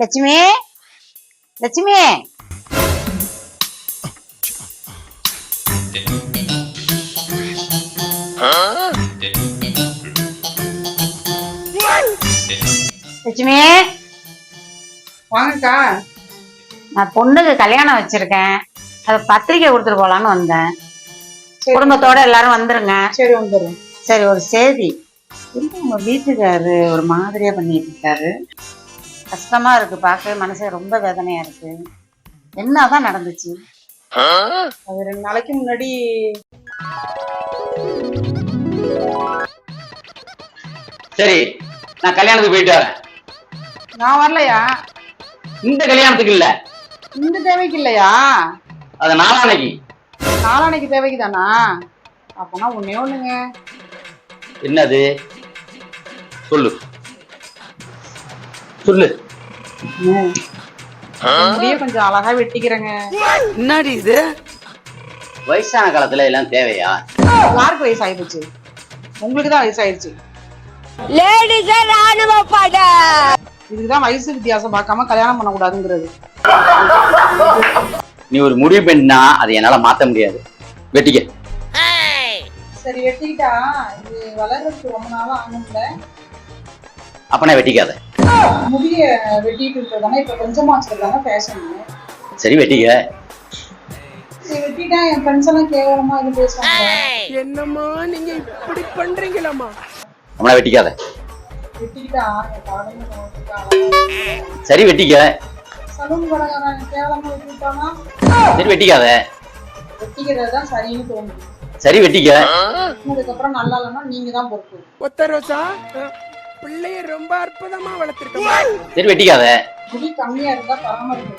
லட்சுமி? லட்சுமி? லட்சுமி? வாங்கக்கா. நான் பொண்ணுக்கு கல்யாணம் வச்சிருக்கேன். அது பத்திரிக்கை கொடுத்துட்டு போலான்னு வந்தேன். குடும்பத்தோட எல்லாரும் வந்துருங்க. சரி வந்துடுறேன் சரி ஒரு செய்தி உங்க வீட்டுக்காரு ஒரு மாதிரியா பண்ணிட்டு இருக்காரு? கஷ்டமா இருக்கு பார்க்க மனசு ரொம்ப வேதனையா இருக்கு. என்னதான் நடந்துச்சு? அது ரெண்டு நாளைக்கு முன்னாடி சரி நான் கல்யாணத்துக்கு போயிட்டு வரேன். நான் வரலையா? இந்த கல்யாணத்துக்கு இல்ல. இந்த தேவைக்கு இல்லையா? அது நாளானைக்கு. நாளானைக்கு தேவைக்கு தானா? அப்பனா ஒன்னே ஒண்ணுங்க. என்னது? சொல்லு. சொல்லு. முடிய கொஞ்சம் அழகா வெட்டிக்கிறேங்க. என்னடி இது? வயசான காலத்துல எல்லாம் தேவையா? யாருக்கு வயசு ஆயிடுச்சு உங்களுக்கு தான் வயசு ஆயிடுச்சு லேடிஸே ராணுவ படை. இதுக்குதான் வயசு வித்தியாசம் பார்க்காம கல்யாணம் பண்ணக்கூடாதுங்கிறது. நீ ஒரு முடிவு பண்ணினா அதை என்னால மாத்த முடியாது. வெட்டிக்க. சரி வெட்டிக்கிட்டா? இது வளர்றதுக்கு ரொம்ப நாளா ஆகணும்ல அப்பனா வெட்டிக்காத. முடிய வெட்டிட்டு இருக்கிறதானே இப்ப கொஞ்சமா வச்சிருக்காங்க ஃபேஷன் சரி வெட்டிக்க. சரி வெட்டிட்டா என் ஃப்ரெண்ட்ஸ் எல்லாம் கேவலமா இது என்னம்மா நீங்க இப்படி பண்றீங்களாம்மா? அப்பனா வெட்டிக்காத. என் நோக்கிட்டா சரி வெட்டிக்க. சலூன் கடைக்காரன் கேவலமா வெட்டிட்டானா? சரி வெட்டிக்காத. வெட்டிக்கிறது தான் சரின்னு தோணுது. சரி வெட்டிக்க. அதுக்கப்புறம் நல்லா இல்லைன்னா நீங்க தான் பொறுப்பு. ஒத்த ரோசா பிள்ளைய ரொம்ப அற்புதமா வளர்த்திருக்கமா. சரி வெட்டிக்காத. முடி கம்மியா இருந்தா பராமரிப்பு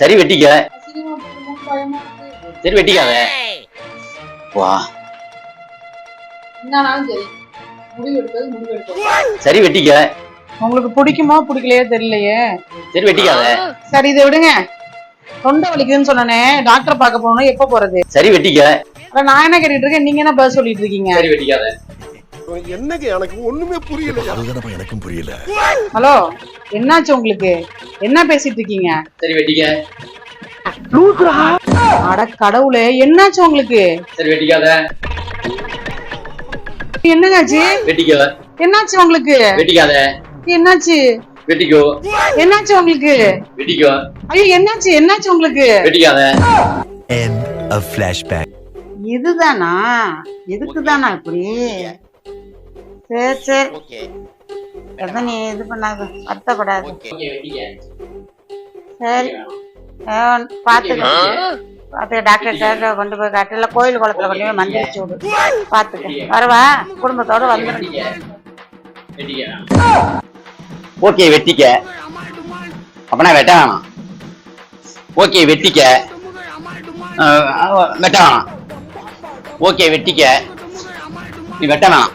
சரி வெட்டிக்க. சரி வெட்டிக்காத. வா. என்னாலும் சரி. முடிவு எடுத்தது முடிவு எடுத்தது சரி வெட்டிக்க. உங்களுக்கு பிடிக்குமா பிடிக்கலையே தெரியலையே? சரி வெட்டிக்காத. சரி இதை விடுங்க. தொண்டை வலிக்குதுன்னு சொன்னனே. டாக்டர் பார்க்க போகணும் எப்ப போறது? சரி வெட்டிக்க. நான் என்ன கேட்டுட்டு இருக்கேன்? நீங்க என்ன பதில் சொல்லிட்டு இருக்கீங்க? சரி வெட்டிக்காத. என்னங்க எனக்கு ஒண்ணுமே புரியல அதுதானப்பா எனக்கும் புரியல. ஹலோ என்னாச்சு உங்களுக்கு? என்ன பேசிட்டு இருக்கீங்க சரி வெட்டிக்க. அட கடவுளே என்னாச்சு உங்களுக்கு? சரி வெட்டிக்காத. என்னங்காச்சு வெட்டிக்க என்னாச்சு உங்களுக்கு? வெட்டிக்காத. என்னாச்சு? வெட்டிக்கோ. என்னாச்சு உங்களுக்கு? வெட்டிக்கோ. ஐயோ என்னாச்சு? என்னாச்சு உங்களுக்கு? வெட்டிக்காத. End of flashback. இதுதானா? இதுக்குதானா இப்படி? சரி சரி எதை நீ இது பண்ணாத? வருத்தக்கூடாது சரி. பாத்துக்க. பாத்துக்க டாக்டர் கேட்க கொண்டு போய் காட்டு. இல்ல கோயில் குளத்துல கொண்டு போய் மந்திரிச்சு விடு. பாத்துக்க. வரவா. குடும்பத்தோட வந்துரு. ஓகே வெட்டிக்க. அப்பனா வெட்ட வேணாம். ஓகே வெட்டிக்க. வெட்ட வேணாம். ஓகே வெட்டிக்க. நீ வெட்ட வேணாம்.